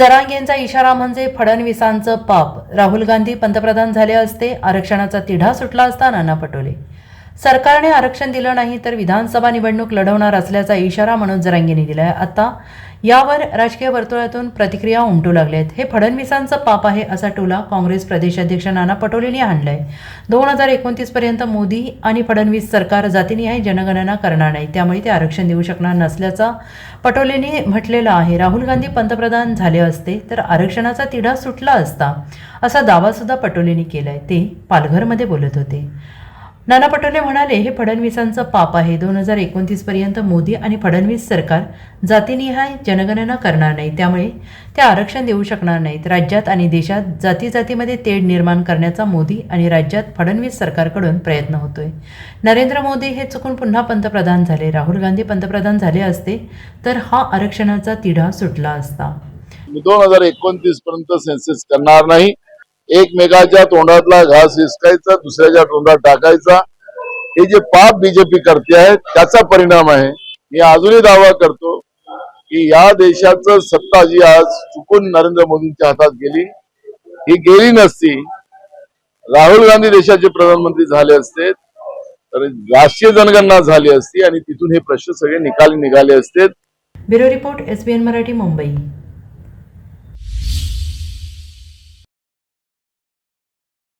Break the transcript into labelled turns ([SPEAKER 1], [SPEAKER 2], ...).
[SPEAKER 1] जरांग यांचा इशारा म्हणजे फडणवीसांचं पाप. राहुल गांधी पंतप्रधान झाले असते आरक्षणाचा तिढा सुटला असता नाना पटोले. सरकारने आरक्षण दिलं नाही तर विधानसभा निवडणूक लढवणार असल्याचा इशारा मनोज जरांगेंनी दिलाय. आता यावर राजकीय वर्तुळातून प्रतिक्रिया उमटू लागल्यात. हे फडणवीसांचं पाप आहे असा टोला काँग्रेस प्रदेशाध्यक्ष नाना पटोलेंनी आणलाय. दोन हजार एकोणतीस पर्यंत मोदी आणि फडणवीस सरकार जातीनिहाय जनगणना करणार नाही. त्यामुळे ते आरक्षण देऊ शकणार नसल्याचा पटोलेंनी म्हटलेलं आहे. राहुल गांधी पंतप्रधान झाले असते तर आरक्षणाचा तिढा सुटला असता असा दावा सुद्धा पटोलेंनी केलाय. ते पालघरमध्ये बोलत होते. नाना पटोले म्हणाले हे फडणवीसांचं पाप आहे. दोन हजार एकोणतीस पर्यंत मोदी आणि फडणवीस सरकार जातीनिहाय जनगणना करणार नाही. त्यामुळे ते आरक्षण देऊ शकणार नाहीत. राज्यात आणि देशात जाती जातीमध्ये तेढ निर्माण करण्याचा मोदी आणि राज्यात फडणवीस सरकारकडून प्रयत्न होतोय. नरेंद्र मोदी हे चुकून पुन्हा पंतप्रधान झाले. राहुल गांधी पंतप्रधान झाले असते तर हा आरक्षणाचा तिढा सुटला असता.
[SPEAKER 2] दोन हजार एकोणतीस पर्यंत सेन्सेस करणार नाही. एकमेकाच्या तोंडातला घास हिसकायचा दुसऱ्याच्या तोंडात टाकायचा. हे जे पाप बीजेपी करते आहे त्याचा परिणाम आहे. मी अजूनही दावा करतो की या देशाचं सत्ता जी आज चुकून नरेंद्र मोदींच्या हातात गेली ही गेली नसती. राहुल गांधी देशाचे प्रधानमंत्री झाले असते तर राष्ट्रीय जनगणना झाली असती आणि तिथून हे प्रश्न सगळे निकाली निघाले असते.
[SPEAKER 1] Bureau report S Marathi Mumbai.